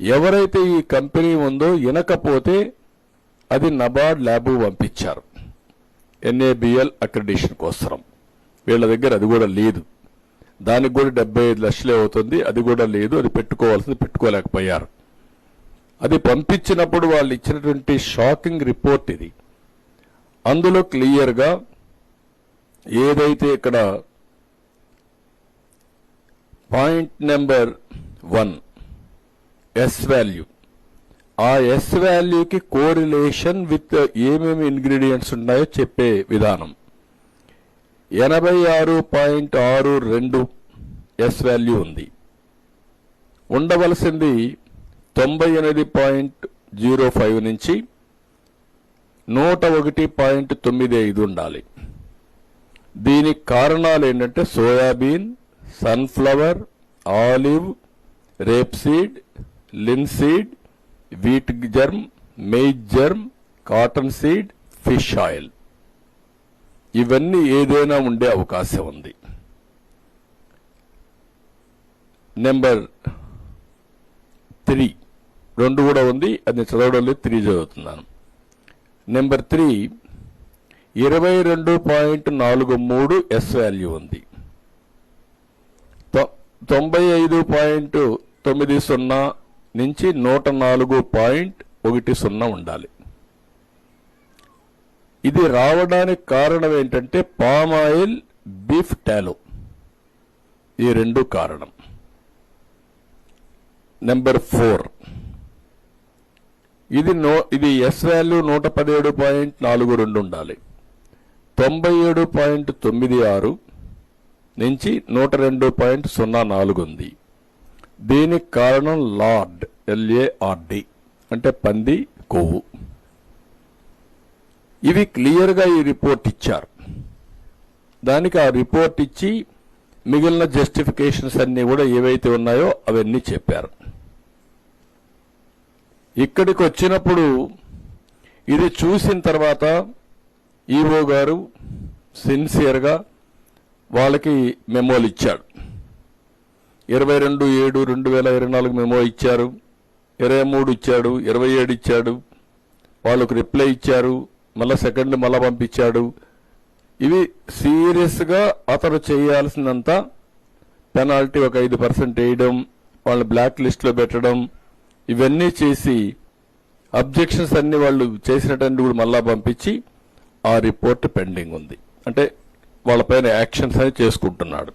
ఎవరైతే ఈ కంపెనీ ఉందో వినకపోతే అది నబార్డ్ ల్యాబ్ పంపించారు. ఎన్ఏబిఎల్ అక్రిడేషన్ కోసం వీళ్ళ దగ్గర అది కూడా లేదు. దానికి కూడా డెబ్బై ఐదు లక్షలే అవుతుంది. అది కూడా లేదు. అది పెట్టుకోవాల్సింది పెట్టుకోలేకపోయారు. అది పంపించినప్పుడు వాళ్ళు ఇచ్చినటువంటి షాకింగ్ రిపోర్ట్ ఇది. అందులో క్లియర్గా ఏదైతే ఇక్కడ point number one S value ఆ ఎస్ వాల్యూకి కోరిలేషన్ విత్ ఏమేమి ఇంగ్రీడియంట్స్ ఉన్నాయో చెప్పే విధానం. ఎనభై ఆరు పాయింట్ ఆరు రెండు ఎస్ వాల్యూ ఉంది. ఉండవలసింది తొంభై ఎనిమిది పాయింట్ జీరో ఫైవ్ నుంచి నూట ఒకటి పాయింట్ తొమ్మిది ఐదు ఉండాలి. దీనికి కారణాలు ఏంటంటే soybean sunflower olive rapeseed linseed wheat germ maize germ cotton seed fish oil. ఇవన్నీ ఏదైనా ఉండే అవకాశం ఉంది. Number three. రెండు కూడా ఉంది. అది చదవడం లేదు త్రీ చదువుతున్నాను. Number three. ఇరవై రెండు పాయింట్ నాలుగు మూడు ఎస్ వాల్యూ ఉంది. తొ- తొంభై ఐదు పాయింట్ తొమ్మిది సున్నా నుంచి నూట నాలుగు పాయింట్ ఒకటి సున్నా ఉండాలి. ఇది రావడానికి కారణం ఏంటంటే పామ్ ఆయిల్ బీఫ్ టాలో. ఈ రెండు కారణం. Number four. ఇది నో ఇది ఎస్ వాల్యూ నూట పదిహేడు పాయింట్ నాలుగు రెండు ఉండాలి. తొంభై ఏడు పాయింట్ తొమ్మిది ఆరు నుంచి నూట రెండు పాయింట్ సున్నా నాలుగు ఉంది. దీనికి కారణం లార్డ్ ఎల్ఏఆర్డి అంటే పంది కొవ్వు. ఇవి క్లియర్గా ఈ రిపోర్ట్ ఇచ్చారు. దానికి ఆ రిపోర్ట్ ఇచ్చి మిగిలిన జస్టిఫికేషన్స్ అన్నీ కూడా ఏవైతే ఉన్నాయో అవన్నీ చెప్పారు. ఇక్కడికి వచ్చినప్పుడు ఇది చూసిన తర్వాత ఈవో గారు సిన్సియర్గా వాళ్ళకి మెమోలు ఇచ్చాడు. ఇరవై రెండు ఏడు రెండు వేల ఇరవై నాలుగు మెమో ఇచ్చారు. ఇరవై మూడు ఇచ్చాడు. ఇరవై ఏడు ఇచ్చాడు. వాళ్ళకు రిప్లై ఇచ్చారు. మళ్ళీ సెకండ్ మళ్ళా పంపించాడు. ఇవి సీరియస్గా అతను చేయాల్సినంత పెనాల్టీ ఒక ఐదు పర్సెంట్ వేయడం వాళ్ళని బ్లాక్ లిస్ట్లో పెట్టడం ఇవన్నీ చేసి అబ్జెక్షన్స్ అన్ని వాళ్ళు చేసినటువంటి కూడా మళ్ళా పంపించి ఆ రిపోర్ట్ పెండింగ్ ఉంది. అంటే వాళ్ళపైన యాక్షన్స్ అని చేసుకుంటున్నాడు.